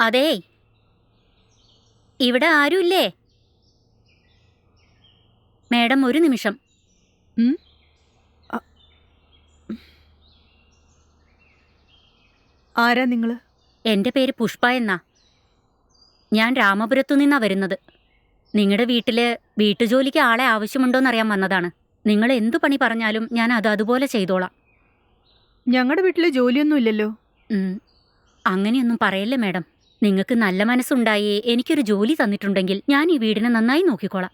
അതേ. ഇവിടെ ആരുമില്ലേ? മേഡം ഒരു നിമിഷം. ആരാ നിങ്ങൾ എന്റെ പേര് പുഷ്പ എന്നാ. ഞാൻ രാമപുരത്തു നിന്നാ വരുന്നത്. നിങ്ങളുടെ വീട്ടിൽ വീട്ടുജോലിക്ക് ആളെ ആവശ്യമുണ്ടോന്നറിയാൻ വന്നതാണ്. നിങ്ങൾ എന്തു പണി പറഞ്ഞാലും ഞാൻ അത് അതുപോലെ ചെയ്തോളാം. ഞങ്ങളുടെ വീട്ടിൽ ജോലിയൊന്നും ഇല്ലല്ലോ. ഉം. അങ്ങനെയൊന്നും പറയല്ലേ മേഡം. നിങ്ങൾക്ക് നല്ല മനസ്സുണ്ടായി എനിക്കൊരു ജോലി തന്നിട്ടുണ്ടെങ്കിൽ ഞാൻ ഈ വീടിനെ നന്നായി നോക്കിക്കോളാം.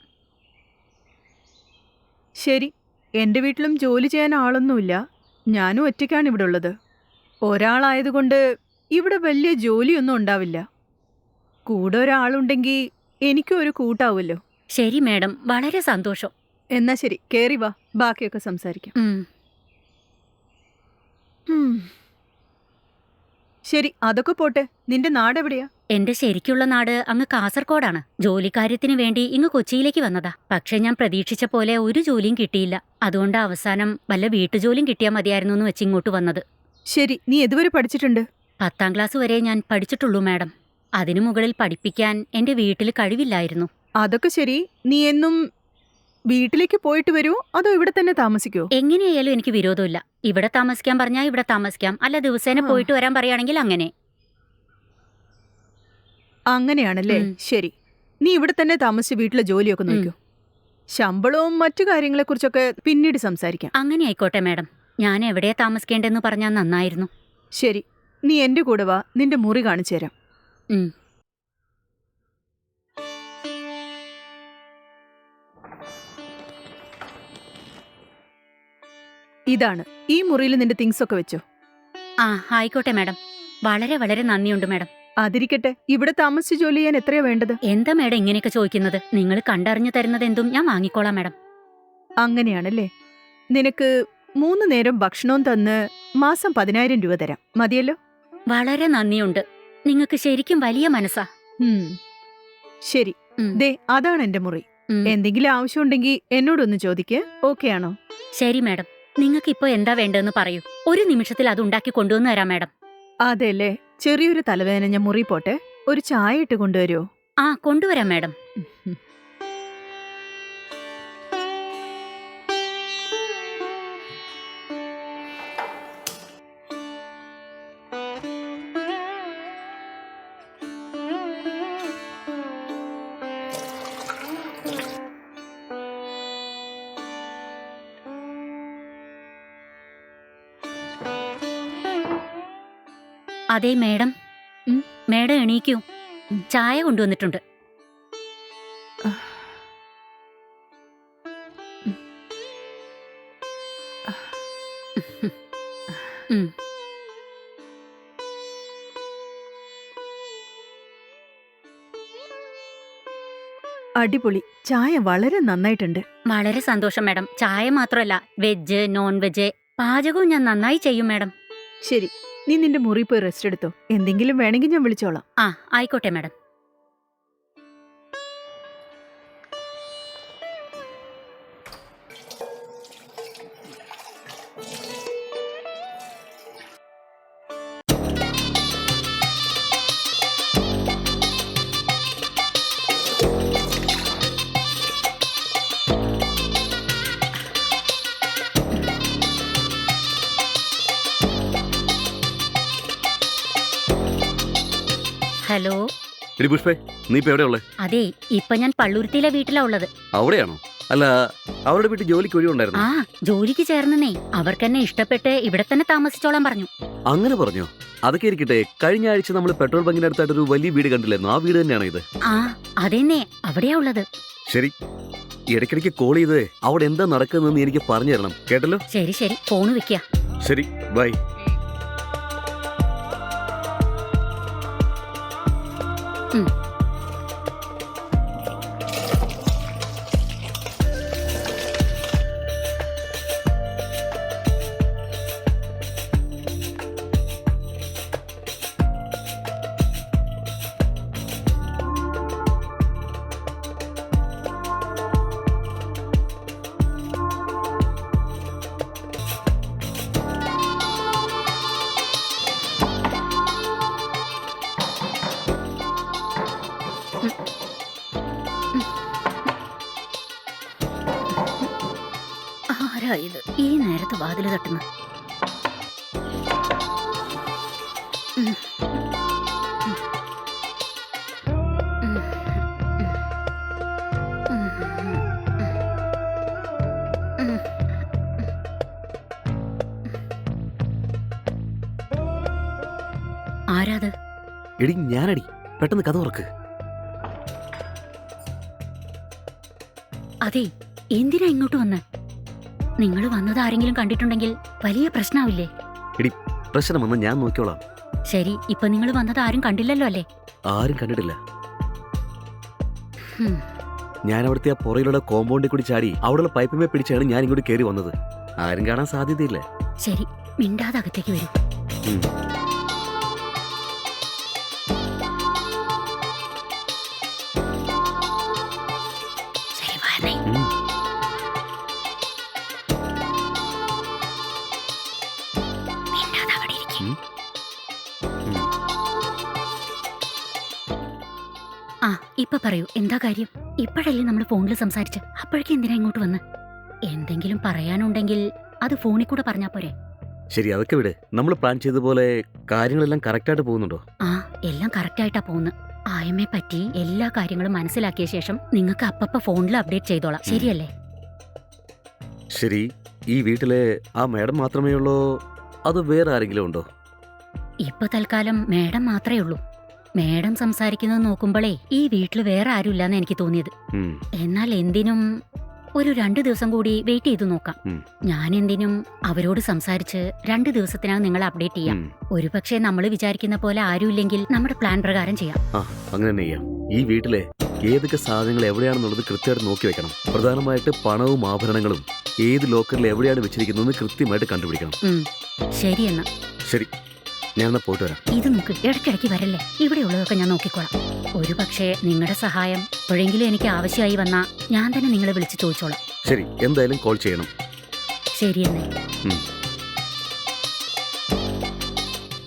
ശരി എന്റെ വീട്ടിലും ജോലി ചെയ്യാൻ ആളൊന്നുമില്ല. ഞാനും ഒറ്റയ്ക്കാണ് ഇവിടെ ഉള്ളത്. ഒരാളായതുകൊണ്ട് ഇവിടെ വലിയ ജോലിയൊന്നും ഉണ്ടാവില്ല. കൂടെ ഒരാളുണ്ടെങ്കിൽ എനിക്കും ഒരു കൂട്ടാവുമല്ലോ. ശരി മാഡം വളരെ സന്തോഷം. എന്നാ ശരി കേറി വാ ബാക്കിയൊക്കെ സംസാരിക്കാം. ശരി അതൊക്കെ പോട്ടെ. നിന്റെ നാട് എവിടെയാ? എന്റെ ശരിക്കുള്ള നാട് അങ്ങ് കാസർഗോഡാണ്. ജോലിക്കാര്യത്തിന് വേണ്ടി ഇങ്ങ് കൊച്ചിയിലേക്ക് വന്നതാ. പക്ഷെ ഞാൻ പ്രതീക്ഷിച്ച പോലെ ഒരു ജോലിയും കിട്ടിയില്ല. അതുകൊണ്ട് അവസാനം വല്ല വീട്ടുജോലിയും കിട്ടിയാൽ മതിയായിരുന്നു എന്ന് വെച്ച് ഇങ്ങോട്ട് വന്നത്. ശരി നീ എതുവരെ പഠിച്ചിട്ടുണ്ട്? പത്താം ക്ലാസ് വരെ ഞാൻ പഠിച്ചിട്ടുള്ളൂ മാഡം. അതിനു മുകളിൽ പഠിപ്പിക്കാൻ എന്റെ വീട്ടിൽ കഴിവില്ലായിരുന്നു. അതൊക്കെ ശരി. നീ എന്നും വീട്ടിലേക്ക് പോയിട്ട് വരുമോ അതോ ഇവിടെ തന്നെ താമസിക്കോ? എങ്ങനെയായാലും എനിക്ക് വിരോധമില്ല. ഇവിടെ താമസിക്കാൻ പറഞ്ഞാൽ ഇവിടെ താമസിക്കാം. അല്ല ദിവസേന പോയിട്ട് വരാൻ പറയുകയാണെങ്കിൽ അങ്ങനെ. അങ്ങനെയാണല്ലേ? ശരി. നീ ഇവിടെ തന്നെ താമസിച്ച് വീട്ടിലെ ജോലിയൊക്കെ നോക്കൂ. ശമ്പളവും മറ്റു കാര്യങ്ങളെക്കുറിച്ചൊക്കെ പിന്നീട് സംസാരിക്കാം. അങ്ങനെ ആയിക്കോട്ടെ മാഡം. ഞാൻ എവിടെയാ താമസിക്കേണ്ടെന്ന് പറഞ്ഞാൽ നന്നായിരുന്നു. ശരി. നീ എന്റെ കൂടെ വാ. നിന്റെ മുറി കാണിച്ചു തരാം ഇതാണ്. ഈ മുറിയിൽ നിന്റെ തിങ്സ് ഒക്കെ വെച്ചോ. ആ ആയിക്കോട്ടെ മാഡം. വളരെ വളരെ നന്ദിയുണ്ട് മാഡം. അതിരിക്കട്ടെ. ഇവിടെ താമസിച്ച് ജോലി ചെയ്യാൻ എത്രയാ വേണ്ടത്? എന്താ മാഡം ഇങ്ങനെയൊക്കെ ചോദിക്കുന്നത്? നിങ്ങൾ കണ്ടറിഞ്ഞു തരുന്നത് എന്തും ഞാൻ വാങ്ങിക്കോളാം മാഡം. അങ്ങനെയാണല്ലേ? നിനക്ക് മൂന്ന് നേരം ഭക്ഷണവും തന്ന് മാസം പതിനായിരം രൂപ തരാം. മതിയല്ലോ? വളരെ നന്ദിയുണ്ട്. നിങ്ങൾക്ക് ശരിക്കും വലിയ മനസ്സാ. ഉം. ശരി. ഉം. ദേ അതാണ് എന്റെ മുറി. ഉം. എന്തെങ്കിലും ആവശ്യമുണ്ടെങ്കിൽ എന്നോടൊന്ന് ചോദിക്ക്. ഓക്കെ ആണോ? ശരി മാഡം. നിങ്ങൾക്ക് ഇപ്പൊ എന്താ വേണ്ടതെന്ന് പറയൂ. ഒരു നിമിഷത്തിൽ അത് ഉണ്ടാക്കി കൊണ്ടുവന്ന് തരാം മാഡം. അതെല്ലേ? ചെറിയൊരു തലവേദന ഞാൻ മുറി പോട്ടെ. ഒരു ചായ ഇട്ട് കൊണ്ടുവരുമോ ആ കൊണ്ടുവരാം മാഡം. അതെ മേഡം. മേഡം എണീക്കൂ. ചായ കൊണ്ടുവന്നിട്ടുണ്ട്. അടിപൊളി. ചായ വളരെ നന്നായിട്ടുണ്ട്. വളരെ സന്തോഷം മേഡം. ചായ മാത്രമല്ല വെജ് നോൺ വെജ് പാചകവും ഞാൻ നന്നായി ചെയ്യും മേഡം. ശരി. നീ നിന്റെ മുറി പോയി റെസ്റ്റ് എടുത്തോ. എന്തെങ്കിലും വേണമെങ്കിൽ ഞാൻ വിളിച്ചോളാം. ആ ആയിക്കോട്ടെ മാഡം. ഹലോ എടി പുഷ്പേ നീ ഇപ്പൊ എവിടെയുള്ളേ അതെ ഇപ്പൊ ഞാൻ പള്ളുരുത്തിയിലെ വീട്ടിലാ ഉള്ളത്. അവിടെയാണോ? അല്ല അവരുടെ വീട്ടിൽ ജോലിക്ക് ഒഴിവുണ്ടായിരുന്നു ആ ജോലിക്ക് ചേർന്നേ അവർക്കെന്നെ ഇഷ്ടപ്പെട്ട് ഇവിടെ തന്നെ താമസിച്ചോളാൻ പറഞ്ഞു. അങ്ങനെ പറഞ്ഞോ? അതൊക്കെ ഇരിക്കട്ടെ കഴിഞ്ഞ ആഴ്ച നമ്മൾ പെട്രോൾ ബങ്കിന്റെ അടുത്തായിട്ട് ഒരു വലിയ വീട് കണ്ടില്ലായിരുന്നു ആ വീട് തന്നെയാണ് ഇത്? ആ അതെന്നെ അവിടെയാ ഉള്ളത്. ശരി. ഇടയ്ക്കിടയ്ക്ക് കോൾ ചെയ്ത് അവിടെ എന്താ നടക്കുന്നതെന്ന് എനിക്ക് പറഞ്ഞു തരണം. കേട്ടല്ലോ? ശരി ശരി ഫോൺ വെക്കുക ശരി ബൈ. ആരാ ഇത്? ഈ നേരത്തെ വാതിൽ തട്ടുന്ന. ആരാത്? എടി ഞാനടി. പെട്ടെന്ന് കഥ ഉറക്ക് അതെ എന്തിനാ ഇങ്ങോട്ട് വന്ന്? നിങ്ങൾ വന്നത് ആരെങ്കിലും കണ്ടിട്ടുണ്ടെങ്കിൽ വലിയ പ്രശ്നാവില്ലേ? പ്രശ്നമെന്ന് ഞാൻ നോക്കിയോളാം ശരി ഇപ്പൊ നിങ്ങൾ വന്നത് ആരും കണ്ടില്ലല്ലോ അല്ലേ? ആരും കണ്ടിട്ടില്ല. ഹും. ഞാൻ അവിടുത്തെ ആ പുറയിലുള്ള കോമ്പൗണ്ടിൽ കൂടി ചാടി അവിടെയുള്ള പൈപ്പിമേ പിടിച്ചാണ് ഞാൻ ഇങ്ങോട്ട് കയറി വന്നത്. ആരും കാണാൻ സാധ്യതയില്ല. ശരി മിണ്ടാതെ അകത്തേക്ക് വരൂ. ഉം. ആ ഇപ്പൊ പറയൂ. എന്താ കാര്യം? ഇപ്പോഴല്ലേ നമ്മൾ ഫോണിൽ സംസാരിച്ച്. അപ്പോഴേക്കും എന്തിനാ ഇങ്ങോട്ട് വന്ന്? എന്തെങ്കിലും പറയാനുണ്ടെങ്കിൽ അത് ഫോണിൽ കൂടെ പറഞ്ഞാ പോരെ. ശരി അതൊക്കെ വിട്. നമ്മൾ പ്ലാൻ ചെയ്ത പോലെ കാര്യങ്ങളെല്ലാം കറക്റ്റായിട്ട് പോകുന്നുണ്ടോ? ആ എല്ലാം കറക്റ്റായിട്ടാ പോകുന്നത് ആയമ്മയെ പറ്റി എല്ലാ കാര്യങ്ങളും മനസ്സിലാക്കിയ ശേഷം നിങ്ങൾക്ക് അപ്പപ്പ ഫോണിൽ അപ്ഡേറ്റ് ചെയ്തോളാം. ശരിയല്ലേ? ശരി ഈ വീട്ടിലെ ആ മാഡം മാത്രമേ ഉള്ളോ അത് വേറെ ആരെങ്കിലും ഉണ്ടോ? ഇപ്പൊ തൽക്കാലം മേഡം മാത്രമേ ഉള്ളൂ. മേഡം സംസാരിക്കുന്നത് നോക്കുമ്പോഴേ ഈ വീട്ടിൽ വേറെ ആരുമില്ലാന്ന് എനിക്ക് തോന്നിയത്. ഉം. എന്നാൽ എന്തിനും ഒരു രണ്ടു ദിവസം കൂടി വെയിറ്റ് ചെയ്തു നോക്കാം. ഉം. ഞാൻ എന്തിനും അവരോട് സംസാരിച്ച് രണ്ട് ദിവസത്തിനകം നിങ്ങളെ അപ്ഡേറ്റ് ചെയ്യാം. ഉം. ഒരുപക്ഷെ നമ്മൾ വിചാരിക്കുന്ന പോലെ ആരുമില്ലെങ്കിൽ നമ്മുടെ പ്ലാൻ പ്രകാരം ചെയ്യാം. ആ അങ്ങനെ തന്നെ ചെയ്യാം. ഈ വീട്ടിലെ ഏതൊക്കെ സാധനങ്ങൾ എവിടെയാണെന്നുള്ളത് കൃത്യമായിട്ട് നോക്കി വെക്കണം. പ്രധാനമായിട്ട് പണവും ആഭരണങ്ങളും ഏത് ലോക്കറിൽ എവിടെയാണ് വെച്ചിരിക്കുന്നതെന്ന് കൃത്യമായിട്ട് കണ്ടുപിടിക്കണം. ശരി എന്നാ ശരി. ഞാൻ പോയിട്ട് വരാം. ഇത് നമുക്ക് ഇടയ്ക്കിടയ്ക്ക് വരല്ലേ? ഇവിടെ ഉള്ളതൊക്കെ ഞാൻ നോക്കിക്കോളാം. ഒരു പക്ഷേ നിങ്ങളുടെ സഹായം എപ്പോഴെങ്കിലും എനിക്ക് ആവശ്യമായി വന്നാ ഞാൻ തന്നെ നിങ്ങളെ വിളിച്ച് ചോദിച്ചോളാം. ശരി എന്തായാലും കോൾ ചെയ്യണം. ശരി എന്നേ.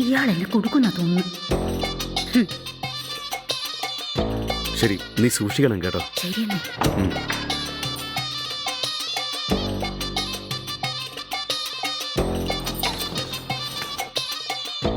ഇയാൾ എന്നെ കൊടുക്കുന്ന തോന്നുന്നു. ശരി നീ സൂക്ഷിക്കണം കേട്ടോ.